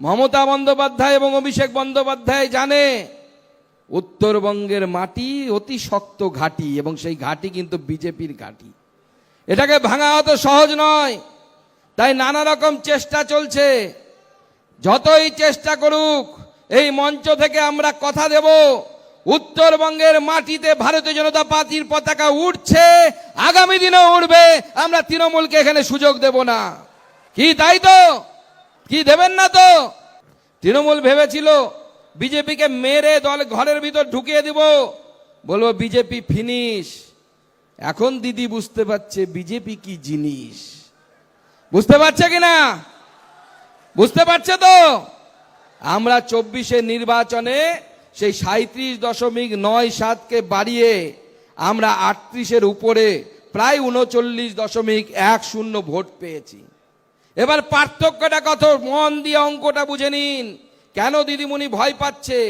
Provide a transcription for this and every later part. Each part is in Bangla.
মমতা বন্দ্যোপাধ্যায় এবং অভিষেক বন্দ্যোপাধ্যায় জানে, উত্তরবঙ্গের মাটি অতি শক্ত ঘাটি এবং সেই ঘাটি কিন্তু বিজেপির ঘাটি। এটাকে ভাঙা অত সহজ নয়, তাই নানা রকম চেষ্টা চলছে। যতই চেষ্টা করুক, এই মঞ্চ থেকে আমরা কথা দেব, উত্তরবঙ্গের মাটিতে ভারতীয় জনতা পার্টির পতাকা উঠছে আগামী দিনেও উঠবে আমরা তৃণমূলকে এখানে সুযোগ দেব না। কি তাই তো? কি দেবেন না তো? তৃণমূল ভেবেছিল, বিজেপিকে মেরে দল ঘরের ভিতর ঢুকিয়ে দিব। বলব, বিজেপি ফিনিশ। এখন দিদি বুঝতে পারছে, বিজেপি কি জিনিস। বুঝতে পারছে কিনা বুঝতে পারছে তো? আমরা চব্বিশে নির্বাচনে সেই সাঁত্রিশ দশমিক নয় সাতকে বাড়িয়ে আমরা আটত্রিশের উপরে প্রায় উনচল্লিশ দশমিক এক শূন্য ভোট পেয়েছি। এবার পার্থক্যটা কত? মন দিয়ে অঙ্কটা বুঝে নিন। কেন দিদিমণি ভয় পাচ্ছে?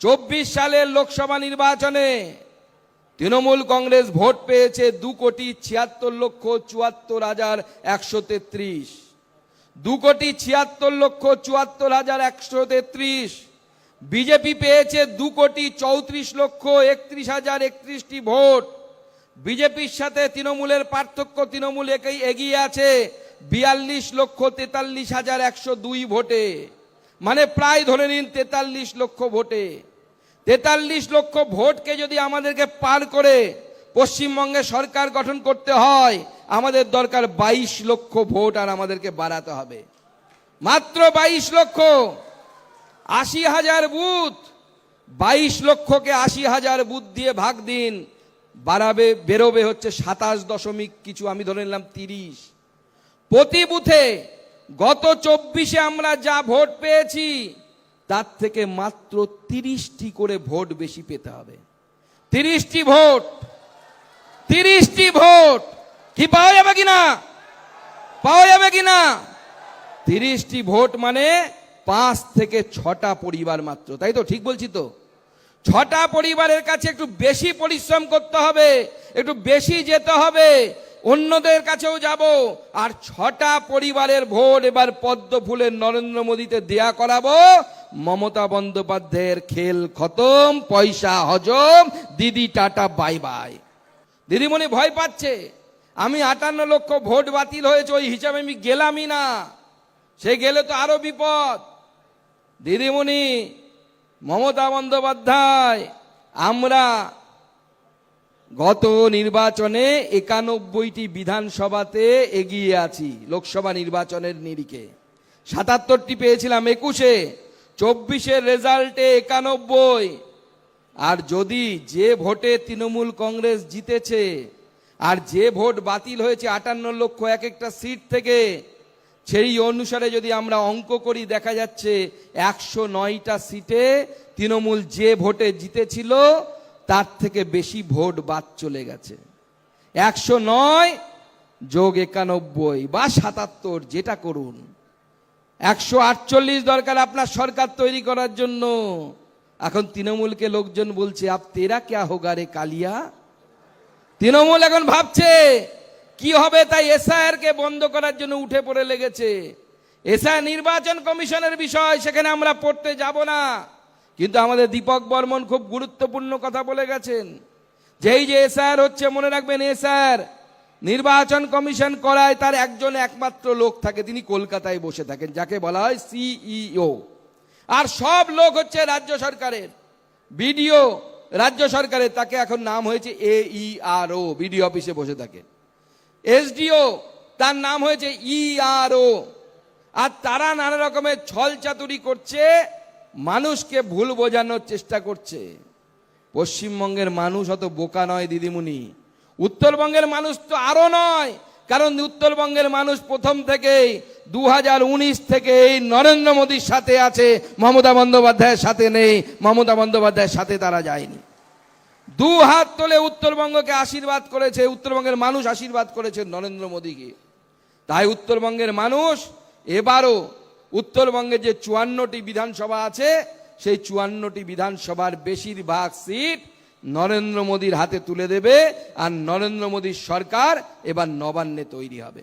চব্বিশ সালের লোকসভা নির্বাচনে তৃণমূল কংগ্রেস ভোট পেয়েছে দু কোটি ছিয়াত্তর লক্ষ চুয়াত্তর হাজার একশো তেত্রিশ। দু কোটি ছিয়াত্তর লক্ষ চুয়াত্তর হাজার একশো তেত্রিশ। বিজেপি পেয়েছে দু কোটি চৌত্রিশ লক্ষ একত্রিশ হাজার একত্রিশটি ভোট। বিজেপির সাথে তৃণমূলের পার্থক্য তৃণমূল একেই এগিয়ে আছে। বিয়াল্লিশ লক্ষ তেতাল্লিশ হাজার একশো দুই ভোটে। মানে প্রায় ধরে নিন তেতাল্লিশ লক্ষ ভোটে। তেতাল্লিশ লক্ষ ভোটকে যদি আমাদেরকে পার করে পশ্চিমবঙ্গে সরকার গঠন করতে হয়, আমাদের দরকার বাইশ লক্ষ ভোট আর আমাদেরকে বাড়াতে হবে। মাত্র বাইশ লক্ষ, আশি হাজার বুথ। বাইশ লক্ষকে আশি হাজার বুথ দিয়ে ভাগ দিন, বাড়াবে, বেরোবে হচ্ছে সাতাশ দশমিক কিছু, আমি ধরে নিলাম তিরিশ। প্রতি বুথে গত চব্বিশে আমরা যা ভোট পেয়েছি, তার থেকে মাত্র তিরিশটি করে ভোট বেশি পেতে হবে। তিরিশটি ভোট তিরিশটি ভোট, কি পাওয়া যাবে কিনা পাওয়া যাবে কিনা তিরিশটি ভোট মানে পাঁচ থেকে ছটা পরিবার মাত্র, তাই তো? ঠিক বলছি তো? ছটা পরিবারের কাছে একটু বেশি পরিশ্রম করতে হবে, একটু বেশি যেতে হবে অন্যদের কাছেও যাব। আর ছটা পরিবারের ভোট এবার পদ্ম ফুলের নরেন্দ্র মোদীতে দেয়া করাবো। মমতা বন্দ্যোপাধ্যায়ের খেল খতম, পয়সা হজম। দিদি, টাটা, বাই বাই। দিদিমণি ভয় পাচ্ছে। আমি আটান্ন লক্ষ ভোট বাতিল হয়েছে, ওই হিসাবে আমি গেলামই না। সে গেলে তো আরও বিপদ। দিদিমণি, মমতা বন্দ্যোপাধ্যায়, আমরা গত নির্বাচনে একানব্বইটি বিধানসভাতে এগিয়ে আছি, লোকসভা নির্বাচনের নিরিখে। সাতাত্তরটি পেয়েছিলাম একুশে, চব্বিশের রেজাল্টে একানব্বই। আর যদি যে ভোটে তৃণমূল কংগ্রেস জিতেছে, আর যে ভোট বাতিল হয়েছে আটান্ন লক্ষ এক একটা সিট থেকে, সেই অনুসারে যদি আমরা অঙ্ক করি, দেখা যাচ্ছে একশো নয়টা সিটে তৃণমূল যে ভোটে জিতেছিল তার থেকে বেশি ভোট বাদ চলে গেছে। একশো নয় যোগ একানব্বই বা সাতাত্তর, যেটা করুন। একশো আটচল্লিশ দরকার আপনার সরকার তৈরি করার জন্য। এখন তৃণমূলকে লোকজন বলছে, আপ তেরা ক্যা হোগা রে কালিয়া? তৃণমূল এখন ভাবছে, কি হবে? তাই এসআইআর কে বন্ধ করার জন্য উঠে পড়ে লেগেছে। এসআই নির্বাচন কমিশনের বিষয়, সেখানে আমরা পড়তে যাব না। কিন্তু আমাদের দীপক বর্মন খুব গুরুত্বপূর্ণ কথা বলে গেছেন। যেই যে এসআইআর হচ্ছে, মনে রাখবেন এসআইআর নির্বাচন কমিশন করায় তার একজন একমাত্র লোক থাকে, তিনি কলকাতায় বসে থাকেন, যাকে বলা হয় সিইও। আর সব লোক হচ্ছে রাজ্য সরকারের। বিডিও রাজ্য সরকারের, তাকে এখন নাম হয়েছে এ এইআরও, বিডিও অফিসে বসে থাকে। এসডিও, তার নাম হয়েছে ইআরও। আর তারা নানা রকমের ছল চাতুরি করছে মানুষকে ভুল বোঝানোর চেষ্টা করছে। পশ্চিমবঙ্গের মানুষ অত বোকা নয় দিদিমণি। উত্তরবঙ্গের মানুষ তো আরও নয়, কারণ উত্তরবঙ্গের মানুষ প্রথম থেকেই দু হাজার উনিশ থেকে এই নরেন্দ্র মোদীর সাথে আছে, মমতা বন্দ্যোপাধ্যায়ের সাথে নেই, মমতা বন্দ্যোপাধ্যায়ের সাথে তারা যায়নি। দু হাত তোলে উত্তরবঙ্গকে আশীর্বাদ করেছে, উত্তরবঙ্গের মানুষ আশীর্বাদ করেছে নরেন্দ্র মোদীকে। তাই উত্তরবঙ্গের মানুষ এবারও উত্তরবঙ্গে যে চুয়ান্নটি বিধানসভা আছে, সেই চুয়ান্নটি বিধানসভার বেশিরভাগ সিট নরেন্দ্র মোদীর হাতে তুলে দেবে, আর নরেন্দ্র মোদীর সরকার এবার নবান্নে তৈরি হবে।